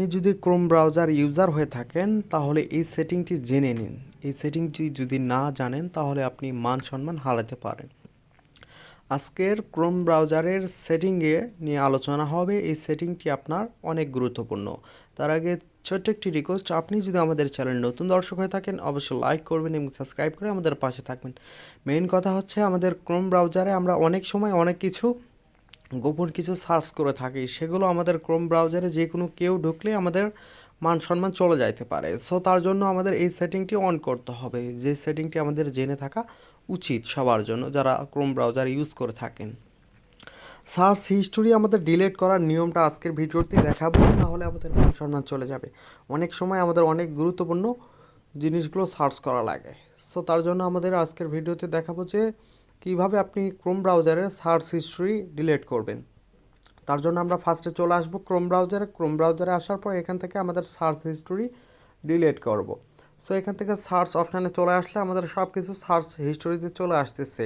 আপনি যদি Chrome browser user হয়ে থাকেন, তাহলে এই সেটিংটি জেনে নিন। এই সেটিংটি যদি না জানেন, তাহলে আপনি মান সম্মান হারাতে পারেন। আজকের ক্রোম ব্রাউজারের সেটিংয়ে নিয়ে আলোচনা হবে। এই সেটিংটি আপনার অনেক গুরুত্বপূর্ণ। তার আগে ছোট্ট একটি রিকোয়েস্ট আপনি যদি আমাদের চ্যানেল নতুন দর্শক হয়ে থাকেন, অবশ্যই লাইক করবেন এবং সাবস্ক্রাইব করে আমাদের পাশে থাকবেন। মেইন কথা হচ্ছে, আমাদের ক্রোম ব্রাউজারে আমরা অনেক সময় অনেক কিছু গোপন কিছু সার্চ করে থাকি, সেগুলো আমাদের ক্রোম ব্রাউজারে যে কোনো কেউ ঢুকলে আমাদের মান সম্মান চলে যাইতে পারে। সো তার জন্য আমাদের এই সেটিংটি অন করতে হবে। যে সেটিংটি আমাদের জেনে থাকা উচিত সবার জন্য, যারা ক্রোম ব্রাউজার ইউজ করে থাকেন। সার্চ হিস্টোরি আমাদের ডিলিট করার নিয়মটা আজকের ভিডিওতে দেখাবো নাহলে আমাদের মান সম্মান চলে যাবে। অনেক সময় আমাদের অনেক গুরুত্বপূর্ণ জিনিসগুলো সার্চ করা লাগে। সো তার জন্য আমাদের আজকের ভিডিওতে দেখাবো যে কীভাবে আপনি ক্রোম ব্রাউজারের সার্চ হিস্টোরি ডিলিট করবেন? তার জন্য আমরা ফার্স্টে চলে আসব ক্রোম ব্রাউজারে ক্রোম ব্রাউজারে আসার পর এখান থেকে আমাদের সার্চ হিস্টোরি ডিলিট করব। সো এখান থেকে সার্চ অপশানে চলে আসলে আমাদের সব কিছু সার্চ হিস্টোরিতে চলে আসতেছে।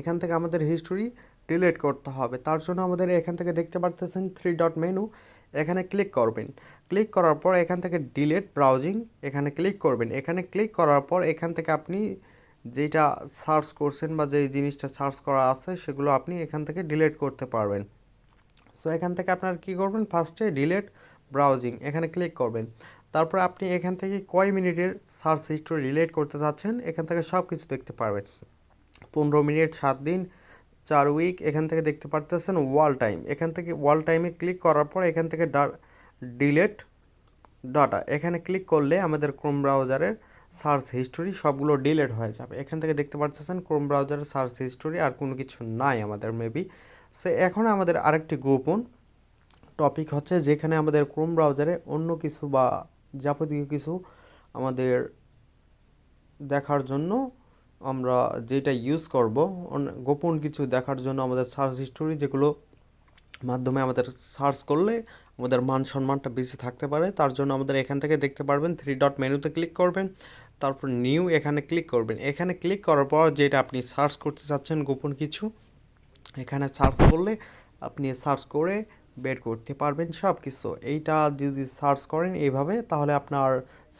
এখান থেকে আমাদের হিস্টোরি ডিলিট করতে হবে। তার জন্য আমাদের এখান থেকে দেখতে পারতেছেন থ্রি ডট মেনু এখানে ক্লিক করবেন। ক্লিক করার পর এখান থেকে ডিলিট ব্রাউজিং এখানে ক্লিক করবেন। এখানে ক্লিক করার পর এখান থেকে আপনি যেটা সার্চ করছেন বা যেই জিনিসটা সার্চ করা আছে, সেগুলো আপনি এখান থেকে ডিলেট করতে পারবেন। সো এখান থেকে আপনার কি করবেন? ফার্স্টে ডিলেট ব্রাউজিং এখানে ক্লিক করবেন। তারপর আপনি এখান থেকে কয় মিনিটের সার্চ হিস্টোরি রিলেট করতে চাচ্ছেন, এখান থেকে সব কিছু দেখতে পারবেন। পনেরো মিনিট, সাত দিন, চার উইক এখান থেকে দেখতে পারতেছেন ওয়াল টাইম এখান থেকে ওয়াল টাইমে ক্লিক করার পর এখান থেকে ডিলেট ডাটা এখানে ক্লিক করলে আমাদের ক্রোম ব্রাউজারের সার্চ হিস্টোরি সবগুলো ডিলেট হয়ে যাবে। এখান থেকে দেখতে পাচ্ছেন ক্রোম ব্রাউজারের সার্চ হিস্টোরি আর কোনো কিছু নাই আমাদের মেবি। সে এখন আমাদের আরেকটি গোপন টপিক হচ্ছে যেখানে আমাদের ক্রোম ব্রাউজারে অন্য কিছু বা যাবতীয় কিছু আমাদের দেখার জন্য আমরা যেটা ইউজ করব গোপন কিছু দেখার জন্য আমাদের সার্চ হিস্টোরি যেগুলো মাধ্যমে আমাদের সার্চ করলে আমাদের মান সম্মানটা বেশি থাকতে পারে। তার জন্য আমাদের এখান থেকে দেখতে পারবেন থ্রি ডট মেনুতে ক্লিক করবেন। তারপর নিউ এখানে ক্লিক করবেন। এখানে ক্লিক করার পর যেটা আপনি সার্চ করতে চাচ্ছেন গোপন কিছু, এখানে সার্চ করলে আপনি সার্চ করে বের করতে পারবেন সব কিছু এইটা যদি সার্চ করেন এইভাবে, তাহলে আপনার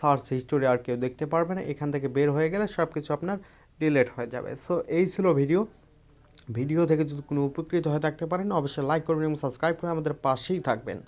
সার্চ হিস্টোরি আর কেউ দেখতে পারবে না। এখান থেকে বের হয়ে গেলে সব কিছু আপনার ডিলেট হয়ে যাবে। সো এই ছিল ভিডিও ভিডিও থেকে যদি কোনো উপকৃত হয়ে থাকতে পারেন, অবশ্যই লাইক করবেন এবং সাবস্ক্রাইব করে আমাদের পাশেই থাকবেন।